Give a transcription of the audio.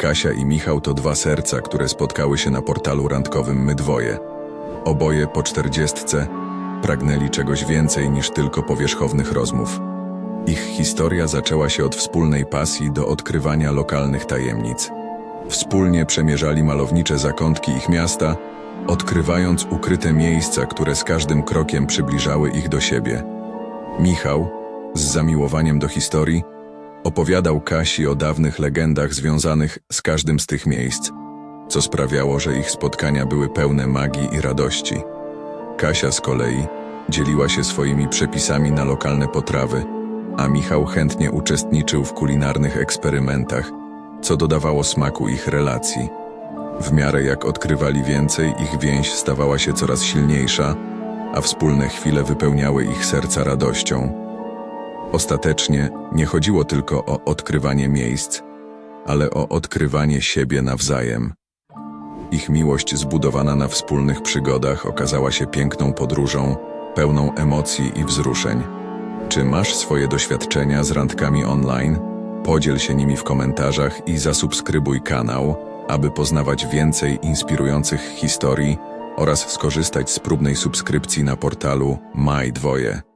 Kasia i Michał to dwa serca, które spotkały się na portalu randkowym My Dwoje. Oboje po czterdziestce pragnęli czegoś więcej niż tylko powierzchownych rozmów. Ich historia zaczęła się od wspólnej pasji do odkrywania lokalnych tajemnic. Wspólnie przemierzali malownicze zakątki ich miasta, odkrywając ukryte miejsca, które z każdym krokiem przybliżały ich do siebie. Michał, z zamiłowaniem do historii, opowiadał Kasi o dawnych legendach związanych z każdym z tych miejsc, co sprawiało, że ich spotkania były pełne magii i radości. Kasia z kolei dzieliła się swoimi przepisami na lokalne potrawy, a Michał chętnie uczestniczył w kulinarnych eksperymentach, co dodawało smaku ich relacji. W miarę jak odkrywali więcej, ich więź stawała się coraz silniejsza, a wspólne chwile wypełniały ich serca radością. Ostatecznie nie chodziło tylko o odkrywanie miejsc, ale o odkrywanie siebie nawzajem. Ich miłość zbudowana na wspólnych przygodach okazała się piękną podróżą, pełną emocji i wzruszeń. Czy masz swoje doświadczenia z randkami online? Podziel się nimi w komentarzach i zasubskrybuj kanał, aby poznawać więcej inspirujących historii oraz skorzystać z próbnej subskrypcji na portalu My Dwoje.